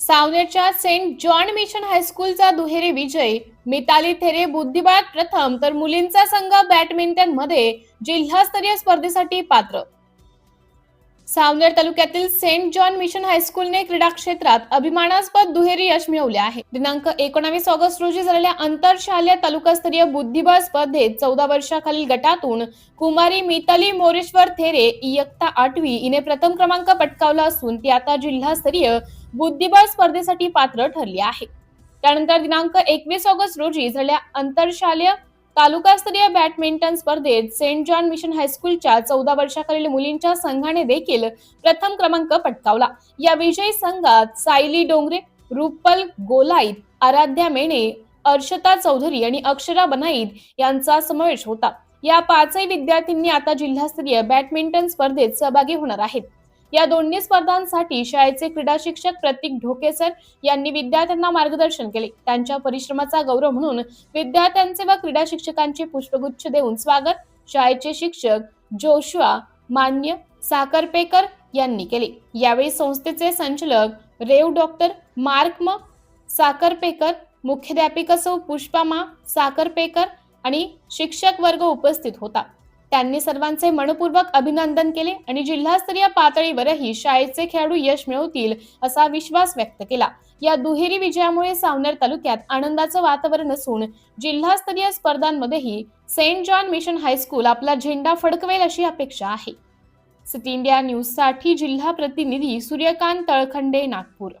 सावनेरच्या Saint John mission हायस्कूलचा दुहेरी विजय. मिताली थेरे बुद्धिबळ प्रथम तर मुलींचा संघ बॅडमिंटनमध्ये जिल्हास्तरीय स्पर्धेसाठी पात्र. सावनेर तालुक्यातील सेंट जॉन मिशन हायस्कूलने क्रीडा क्षेत्रात अभिमानास्पद दुहेरी यश मिळवले आहे. दिनांक एकोणावीस ऑगस्ट रोजी झालेल्या आंतरशालेय तालुकास्तरीय बुद्धिबळ स्पर्धेत चौदा वर्षाखालील गटातून कुमारी मिताली मोरेश्वर थेरे इयत्ता आठवी हिने प्रथम क्रमांक पटकावला असून ती आता जिल्हास्तरीय बुद्धिबळ स्पर्धेसाठी पात्र ठरली आहे. त्यानंतर दिनांक एकवीस ऑगस्ट रोजी झाल्या आंतरशालेय तालुकास्तरीय बॅडमिंटन स्पर्धेत सेंट जॉन मिशन हायस्कूलच्या चौदा वर्षाखालील मुलींच्या संघाने देखील प्रथम क्रमांक पटकावला. या विजयी संघात सायली डोंगरे रुपल गोलाईत आराध्या मेणे अर्षता चौधरी आणि अक्षरा बनाईत यांचा समावेश होता. या पाचही विद्यार्थ्यांनी आता जिल्हास्तरीय बॅडमिंटन स्पर्धेत सहभागी होणार आहेत. या दोन्ही स्पर्धांसाठी शाळेचे क्रीडा शिक्षक प्रतीक ढोकेसर यांनी विद्यार्थ्यांना मार्गदर्शन केले. त्यांच्या परिश्रमाचा गौरव म्हणून विद्यार्थ्यांचे व क्रीडा शिक्षकांचे पुष्पगुच्छ देऊन स्वागत शाळेचे शिक्षक जोशुआ मान्य साखरपेकर यांनी केले. यावेळी संस्थेचे संचालक रेव डॉक्टर मार्क म साखरपेकर मुख्याध्यापिका सौ पुष्पामा साखरपेकर आणि शिक्षक वर्ग उपस्थित होता. त्यांनी सर्वांचे मनपूर्वक अभिनंदन केले आणि जिल्हास्तरीय पातळीवरही शाळेचे खेळाडू यश मिळवतील असा विश्वास व्यक्त केला. या दुहेरी विजयामुळे सावनेर तालुक्यात आनंदाचं वातावरण असून जिल्हास्तरीय स्पर्धांमध्येही Saint John mission high school आपला झेंडा फडकवेल अशी अपेक्षा आहे. सिटी इंडिया न्यूजसाठी जिल्हा प्रतिनिधी सूर्यकांत तळखंडे नागपूर.